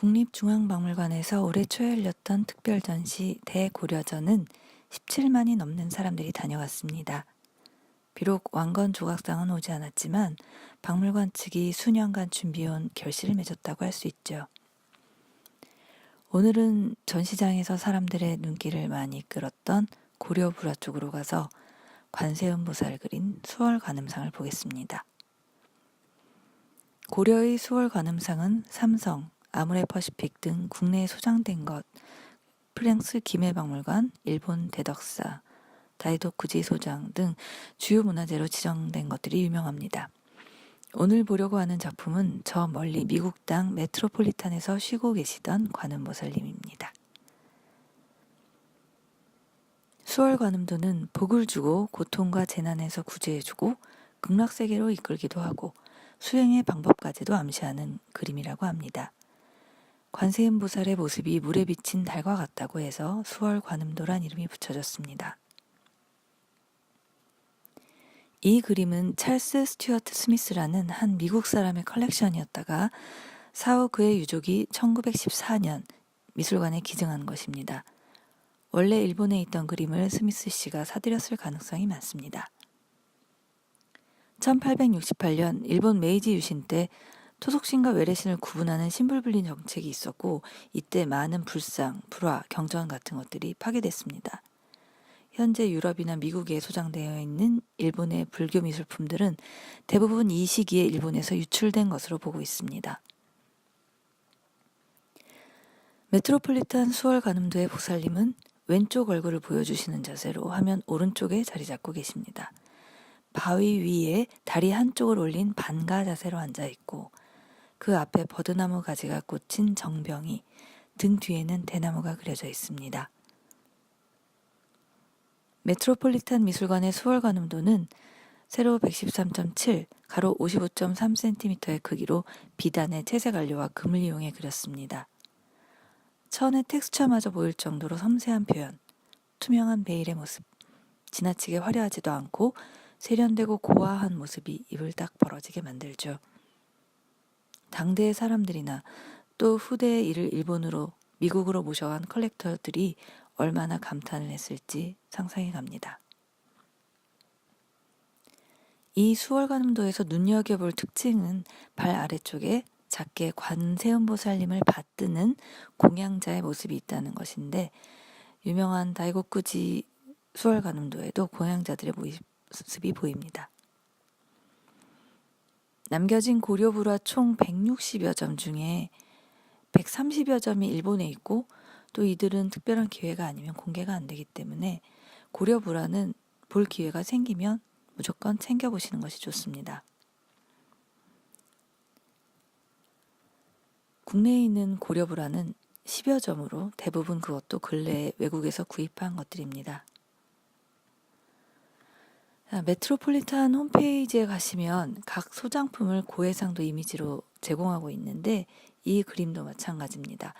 국립중앙박물관에서 올해 초에 열렸던 특별전시 대고려전은 17만이 넘는 사람들이 다녀왔습니다. 비록 왕건 조각상은 오지 않았지만 박물관 측이 수년간 준비해온 결실을 맺었다고 할 수 있죠. 오늘은 전시장에서 사람들의 눈길을 많이 끌었던 고려불화 쪽으로 가서 관세음 보살 그린 수월 관음상을 보겠습니다. 고려의 수월 관음상은 삼성, 아무레 퍼시픽 등 국내에 소장된 것, 프랑스 김해박물관, 일본 대덕사, 다이도 구지 소장 등 주요 문화재로 지정된 것들이 유명합니다. 오늘 보려고 하는 작품은 저 멀리 미국 땅 메트로폴리탄에서 쉬고 계시던 관음보살님입니다. 수월 관음도는 복을 주고 고통과 재난에서 구제해주고 극락세계로 이끌기도 하고 수행의 방법까지도 암시하는 그림이라고 합니다. 관세음 보살의 모습이 물에 비친 달과 같다고 해서 수월 관음도란 이름이 붙여졌습니다. 이 그림은 찰스 스튜어트 스미스라는 한 미국 사람의 컬렉션이었다가 사후 그의 유족이 1914년 미술관에 기증한 것입니다. 원래 일본에 있던 그림을 스미스 씨가 사들였을 가능성이 많습니다. 1868년 일본 메이지 유신 때 토속신과 외래신을 구분하는 신불분리 정책이 있었고 이때 많은 불상, 불화, 경전 같은 것들이 파괴됐습니다. 현재 유럽이나 미국에 소장되어 있는 일본의 불교 미술품들은 대부분 이 시기에 일본에서 유출된 것으로 보고 있습니다. 메트로폴리탄 수월 관음도의 보살님은 왼쪽 얼굴을 보여주시는 자세로 화면 오른쪽에 자리 잡고 계십니다. 바위 위에 다리 한쪽을 올린 반가 자세로 앉아 있고 그 앞에 버드나무 가지가 꽂힌 정병이 등 뒤에는 대나무가 그려져 있습니다. 메트로폴리탄 미술관의 수월 관음도는 세로 113.7, 가로 55.3cm의 크기로 비단의 채색 안료와 금을 이용해 그렸습니다. 천의 텍스처마저 보일 정도로 섬세한 표현, 투명한 베일의 모습, 지나치게 화려하지도 않고 세련되고 고와한 모습이 입을 딱 벌어지게 만들죠. 당대의 사람들이나 또 후대에 이를 일본으로 미국으로 모셔간 컬렉터들이 얼마나 감탄을 했을지 상상해 갑니다. 이 수월관음도에서 눈여겨볼 특징은 발 아래쪽에 작게 관세음보살님을 받드는 공양자의 모습이 있다는 것인데 유명한 다이고쿠지 수월관음도에도 공양자들의 모습이 보입니다. 남겨진 고려 불화 총 160여 점 중에 130여 점이 일본에 있고 또 이들은 특별한 기회가 아니면 공개가 안 되기 때문에 고려 불화는 볼 기회가 생기면 무조건 챙겨보시는 것이 좋습니다. 국내에 있는 고려 불화는 10여 점으로 대부분 그것도 근래에 외국에서 구입한 것들입니다. 메트로폴리탄 홈페이지에 가시면 각 소장품을 고해상도 이미지로 제공하고 있는데 이 그림도 마찬가지입니다.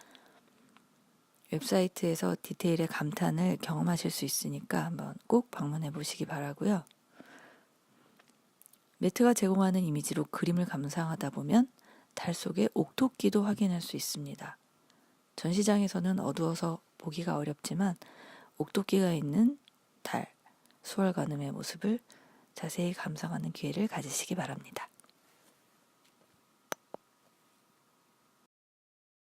웹사이트에서 디테일의 감탄을 경험하실 수 있으니까 한번 꼭 방문해 보시기 바라고요. 매트가 제공하는 이미지로 그림을 감상하다 보면 달 속에 옥토끼도 확인할 수 있습니다. 전시장에서는 어두워서 보기가 어렵지만 옥토끼가 있는 달, 수월관음의 모습을 자세히 감상하는 기회를 가지시기 바랍니다.